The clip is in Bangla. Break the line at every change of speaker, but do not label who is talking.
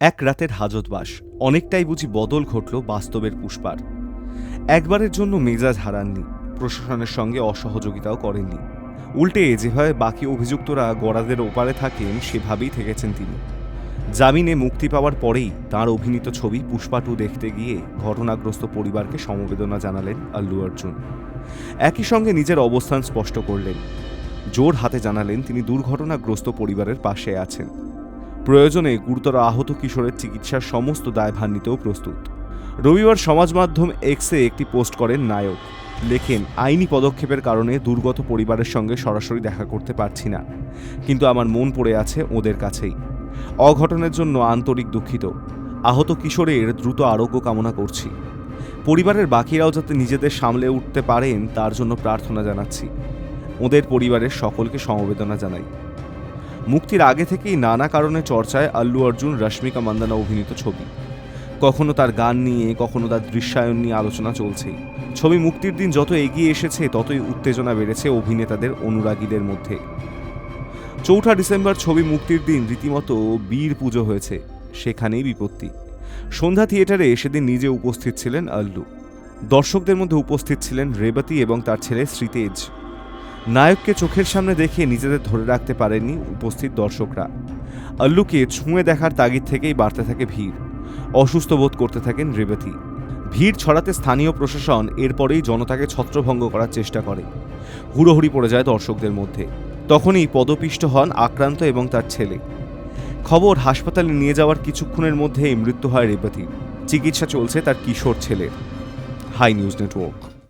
এক রাতের হাজতবাস। অনেকটাই বুঝি বদল ঘটল বাস্তবের পুষ্পার। একবারের জন্য মেজাজ হারাননি, প্রশাসনের সঙ্গে অসহযোগিতাও করেননি। উল্টে যেভাবে বাকি অভিযুক্তরা গড়াদের ওপারে থাকেন, সেভাবেই থেকেছেন তিনি। জামিনে মুক্তি পাওয়ার পরেই তার অভিনীত ছবি পুষ্পা টু দেখতে গিয়ে ঘটনাগ্রস্ত পরিবারকে সমবেদনা জানালেন আল্লু অর্জুন। একই সঙ্গে নিজের অবস্থান স্পষ্ট করলেন। জোর হাতে জানালেন তিনি দুর্ঘটনাগ্রস্ত পরিবারের পাশে আছেন। প্রয়োজনে গুরুতর আহত কিশোরের চিকিৎসার সমস্ত দায়ভার নিতেও প্রস্তুত। রবিবার সমাজ মাধ্যম এক্সে একটি পোস্ট করেন নায়ক। লেখেন, আইনি পদক্ষেপের কারণে দুর্গত পরিবারের সঙ্গে সরাসরি দেখা করতে পারছি না। কিন্তু আমার মন পড়ে আছে ওদের কাছেই। অঘটনের জন্য আন্তরিক দুঃখিত। আহত কিশোরের দ্রুত আরোগ্য কামনা করছি। পরিবারের বাকিরাও যাতে নিজেদের সামলে উঠতে পারেন, তার জন্য প্রার্থনা জানাচ্ছি। ওদের পরিবারের সকলকে সমবেদনা জানাই। মুক্তির আগে থেকেই নানা কারণে চর্চায় আল্লু অর্জুন, রশ্মিকা মান্দানা অভিনীত ছবি। কখনো তার গান নিয়ে, কখনো তার দৃশ্যায়ন নিয়ে আলোচনা চলছেই। ছবি মুক্তির দিন যত এগিয়ে এসেছে, ততই উত্তেজনা বেড়েছে অভিনেতাদের অনুরাগীদের মধ্যে। চৌঠা ডিসেম্বর ছবি মুক্তির দিন, রীতিমতো বীর পুজো হয়েছে। সেখানেই বিপত্তি। সন্ধ্যা থিয়েটারে সেদিন নিজে উপস্থিত ছিলেন আল্লু। দর্শকদের মধ্যে উপস্থিত ছিলেন রেবতী এবং তার ছেলে শ্রীতেজ নায়ককে চোখের সামনে দেখে নিজেদের ধরে রাখতে পারেননি উপস্থিত দর্শকরা। আল্লুকে ছুঁয়ে দেখার তাগিদ থেকেই বাড়তে থাকে ভিড়। অসুস্থ বোধ করতে থাকেন রেবতী ভিড় ছড়াতে স্থানীয় প্রশাসন এরপরেই জনতাকে ছত্রভঙ্গ করার চেষ্টা করে। হুড়োহুড়ি পড়ে যায় দর্শকদের মধ্যে। তখনই পদপিষ্ট হন আক্রান্ত এবং তার ছেলে। খবর হাসপাতালে নিয়ে যাওয়ার কিছুক্ষণের মধ্যেই মৃত্যু হয় রেবতীর চিকিৎসা চলছে তার কিশোর ছেলের। Hi news network.